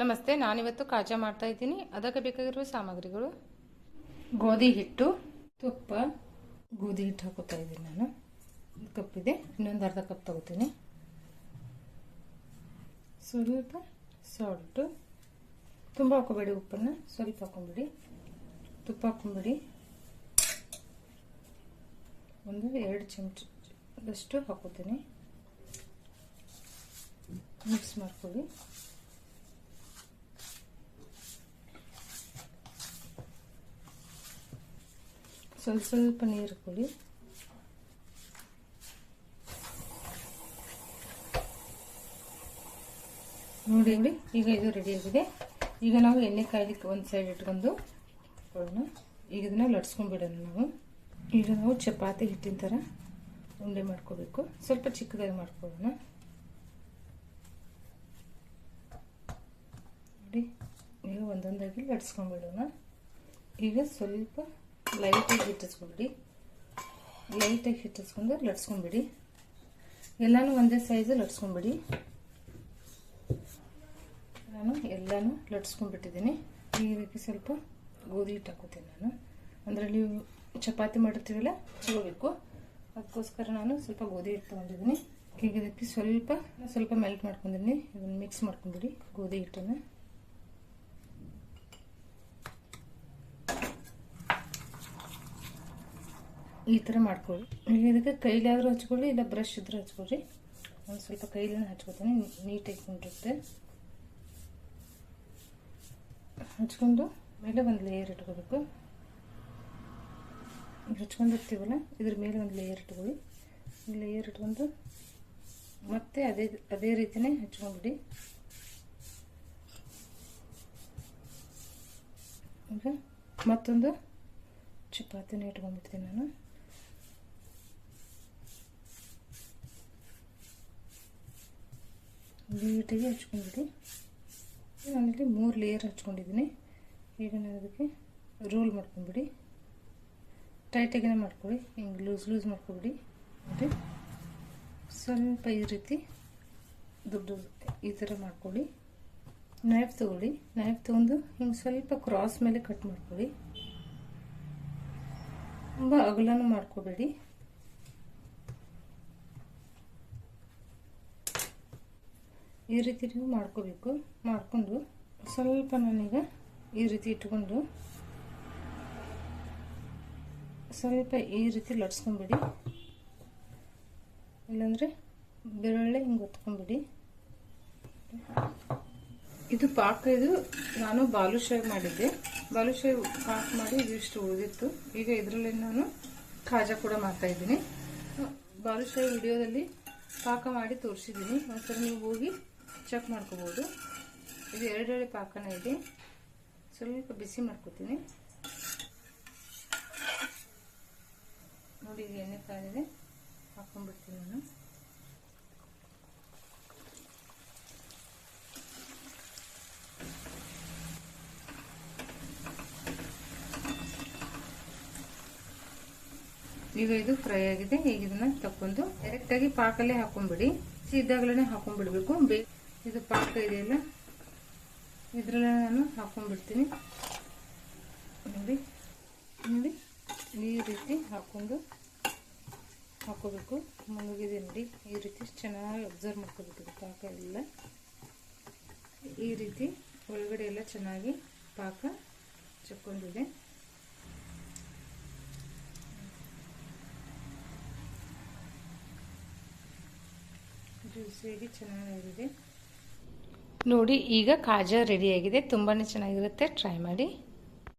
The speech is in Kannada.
ನಮಸ್ತೆ, ನಾನಿವತ್ತು ಕಾಜಾ ಮಾಡ್ತಾ ಇದ್ದೀನಿ. ಅದಕ್ಕೆ ಬೇಕಾಗಿರುವ ಸಾಮಗ್ರಿಗಳು? ಗೋಧಿ ಹಿಟ್ಟು, ತುಪ್ಪ, ಗೋಧಿ ಹಿಟ್ಟು ಹಾಕೋತಾ ಇದ್ದೀನಿ ನಾನು. ಒಂದು ಇದೆ. ಇನ್ನೊಂದು ಅರ್ಧ ಕಪ್ ತಗೋತೀನಿ. ಸ್ವಲ್ಪ ಸಾಲ್ಟು ತುಂಬ ಹಾಕೋಬೇಡಿ ಉಪ್ಪನ್ನು. ಸ್ವಲ್ಪ ಹಾಕೊಂಬಿಡಿ ತುಪ್ಪ ಹಾಕೊಂಬಿಡಿ ಒಂದು, ಎರಡು ಚಮಚದಷ್ಟು ಹಾಕೋತೀನಿ ಮಿಕ್ಸ್ ಮಾಡ್ಕೊಳ್ಳಿ. ಸ್ವಲ್ಪ ಸ್ವಲ್ಪ ನೀರು ಕೊಡಿ. ನೋಡಿ ನೋಡಿ ಈಗ ಇದು ರೆಡಿ ಆಗಿದೆ. ಈಗ ನಾವು ಎಣ್ಣೆ ಕಾಯ್ಲಿಕ್ಕೆ ಒಂದು ಸೈಡ್ ಇಟ್ಕೊಂಡು ಕೊಡೋಣ ಈಗ ಇದನ್ನ ಲಟ್ಸ್ಕೊಂಡ್ಬಿಡೋಣ ನಾವು. ಈಗ ನಾವು ಚಪಾತಿ ಹಿಟ್ಟಿನ ಥರ ಉಂಡೆ ಮಾಡ್ಕೋಬೇಕು. ಸ್ವಲ್ಪ ಚಿಕ್ಕದಾಗಿ ಮಾಡ್ಕೊಳ್ಳೋಣ. ನೋಡಿ, ಈಗ ಒಂದೊಂದಾಗಿ ಲಟ್ಸ್ಕೊಂಡ್ಬಿಡೋಣ ಈಗ ಸ್ವಲ್ಪ ಲೈಟಾಗಿ ಹಿಟ್ಟಿಸ್ಕೊಂಬಿಡಿ. ಲೈಟಾಗಿ ಹಿಟ್ಟಿಸ್ಕೊಂಡು ಲಟ್ಸ್ಕೊಂಬಿಡಿ. ಎಲ್ಲನೂ ಒಂದೇ ಸೈಜ್ ಲಟ್ಸ್ಕೊಂಬಿಡಿ. ನಾನು ಎಲ್ಲನೂ ಲಟ್ಸ್ಕೊಂಡ್ಬಿಟ್ಟಿದ್ದೀನಿ. ಈ ರೀತಿ ಸ್ವಲ್ಪ ಗೋಧಿ ಹಿಟ್ಟು ಹಾಕೋತೀನಿ ನಾನು. ಅದರಲ್ಲಿ ಚಪಾತಿ ಮಾಡಿರ್ತೀವಲ್ಲ ಚಿಗೋಬೇಕು ಅದಕ್ಕೋಸ್ಕರ ನಾನು ಸ್ವಲ್ಪ ಗೋಧಿ ಹಿಟ್ಟು ತೊಗೊಂಡಿದ್ದೀನಿ. ಈಗ ಇದಕ್ಕೆ ಸ್ವಲ್ಪ ಸ್ವಲ್ಪ ಮೆಲ್ಟ್ ಮಾಡ್ಕೊಂಡಿದ್ದೀನಿ. ಇದನ್ನು ಮಿಕ್ಸ್ ಮಾಡ್ಕೊಂಬಿಡಿ, ಗೋಧಿ ಹಿಟ್ಟನ್ನು. ಈ ಥರ ಮಾಡ್ಕೊಳ್ಳಿ. ಇದಕ್ಕೆ ಕೈಲಾದರೂ ಹಚ್ಕೊಳ್ಳಿ, ಇಲ್ಲ ಬ್ರಷ್ ಇದ್ರೆ ಹಚ್ಕೊಳ್ಳಿ. ಒಂದು ಸ್ವಲ್ಪ ಕೈಲೇ ಹಚ್ಕೊತೀನಿ, ನೀಟಾಗಿ ಕುಂಡಿರುತ್ತೆ ಹಚ್ಕೊಂಡು ಮೇಲೆ ಒಂದು ಲೇಯರ್ ಇಟ್ಕೋಬೇಕು. ಹಚ್ಕೊಂಡಿರ್ತೀವಲ್ಲ, ಇದ್ರ ಮೇಲೆ ಒಂದು ಲೇಯರ್ ಇಟ್ಕೊಳ್ಳಿ. ಲೇಯರ್ ಇಟ್ಕೊಂಡು ಮತ್ತೆ ಅದೇ ಅದೇ ರೀತಿಯೇ ಹಚ್ಕೊಂಡ್ಬಿಡಿ ಈಗ ಮತ್ತೊಂದು ಚಪಾತಿನ ಇಟ್ಕೊಂಡ್ಬಿಡ್ತೀನಿ ನಾನು. ನೀಟಾಗಿ ಹಚ್ಕೊಂಡ್ಬಿಡಿ ನಾನಿಲ್ಲಿ ಮೂರು ಲೇಯರ್ ಹಚ್ಕೊಂಡಿದ್ದೀನಿ. ಈಗ ನಾನು ಅದಕ್ಕೆ ರೋಲ್ ಮಾಡ್ಕೊಂಬಿಡಿ. ಟೈಟಾಗಿನೇ ಮಾಡ್ಕೊಳ್ಳಿ. ಹಿಂಗೆ ಲೂಸ್ ಲೂಸ್ ಮಾಡ್ಕೊಬಿಡಿ. ನೋಡಿ ಸ್ವಲ್ಪ ಈ ರೀತಿ ದುಡ್ಡು ಈ ಥರ ಮಾಡ್ಕೊಳ್ಳಿ. ನೈಫ್ ತೊಗೊಳ್ಳಿ. ನೈಫ್ ತೊಗೊಂಡು ಹಿಂಗೆ ಸ್ವಲ್ಪ ಕ್ರಾಸ್ ಮೇಲೆ ಕಟ್ ಮಾಡ್ಕೊಳ್ಳಿ. ತುಂಬ ಅಗಲನೂ ಮಾಡ್ಕೋಬೇಡಿ. ಈ ರೀತಿ ನೀವು ಮಾಡ್ಕೋಬೇಕು. ಮಾಡಿಕೊಂಡು ಸ್ವಲ್ಪ ನಾನೀಗ ಈ ರೀತಿ ಇಟ್ಕೊಂಡು ಸ್ವಲ್ಪ ಈ ರೀತಿ ಲಟ್ಸ್ಕೊಂಬಿಡಿ. ಇಲ್ಲಾಂದರೆ ಬೆರಳೆ ಹಿಂಗೆ ಒತ್ಕೊಂಬಿಡಿ. ಇದು ಪಾಕ ಇದು ನಾನು ಬಾಲುಶಾಹಿ ಮಾಡಿದ್ದೆ. ಬಾಲುಶಾಹಿ ಪಾಕ ಮಾಡಿ ಇದಿಷ್ಟು ಉಳಿದಿತ್ತು. ಈಗ ಇದರಲ್ಲಿ ನಾನು ಖಾಜಾ ಕೂಡ ಮಾಡ್ತಾ ಇದ್ದೀನಿ. ಬಾಲುಶಾಹಿ ವಿಡಿಯೋದಲ್ಲಿ ಪಾಕ ಮಾಡಿ ತೋರಿಸಿದ್ದೀನಿ. ಒಂದ್ಸಲ ನೀವು ಹೋಗಿ ಚೆಕ್ ಮಾಡ್ಕೋಬೋದು. ಇದು ಎರಡೆರಡು ಪಾಕನೇ ಇದೆ. ಸ್ವಲ್ಪ ಬಿಸಿ ಮಾಡ್ಕೋತೀನಿ. ನೋಡಿ, ಇದು ಎಣ್ಣೆ ಕಾಲಿದೆ. ಹಾಕೊಂಡ್ಬಿಡ್ತೀನಿ ನಾನು. ಈಗ ಇದು ಫ್ರೈ ಆಗಿದೆ. ಈಗ ಇದನ್ನ ತಕೊಂಡು ಡೈರೆಕ್ಟ್ ಆಗಿ ಪಾಕಲ್ಲೇ ಹಾಕೊಂಡ್ಬಿಡಿ. ಇದ್ದಾಗಲೇ ಹಾಕೊಂಡ್ಬಿಡ್ಬೇಕು. ಇದು ಪಾಕ ಇದೆಯಲ್ಲ ಇದರಲ್ಲೇ ನಾನು ಹಾಕೊಂಡ್ಬಿಡ್ತೀನಿ. ನೋಡಿ ನೋಡಿ, ಈ ರೀತಿ ಹಾಕೊಂಡು ಹಾಕೋಬೇಕು. ಮುಳುಗಿದೆ ನೋಡಿ, ಈ ರೀತಿ ಚೆನ್ನಾಗಿ ಅಬ್ಸರ್ವ್ ಮಾಡ್ಕೋಬೇಕು ಪಾಕ ಎಲ್ಲ. ಈ ರೀತಿ ಒಳಗಡೆ ಎಲ್ಲ ಚೆನ್ನಾಗಿ ಪಾಕ ಚಕ್ಕೊಂಡಿದೆ. ಜ್ಯೂಸಿಯಾಗಿ ಚೆನ್ನಾಗಿದೆ. ನೋಡಿ ಈಗ ಕಾಜಾ ರೆಡಿಯಾಗಿದೆ ತುಂಬಾ ಚೆನ್ನಾಗಿರುತ್ತೆ. ಟ್ರೈ ಮಾಡಿ.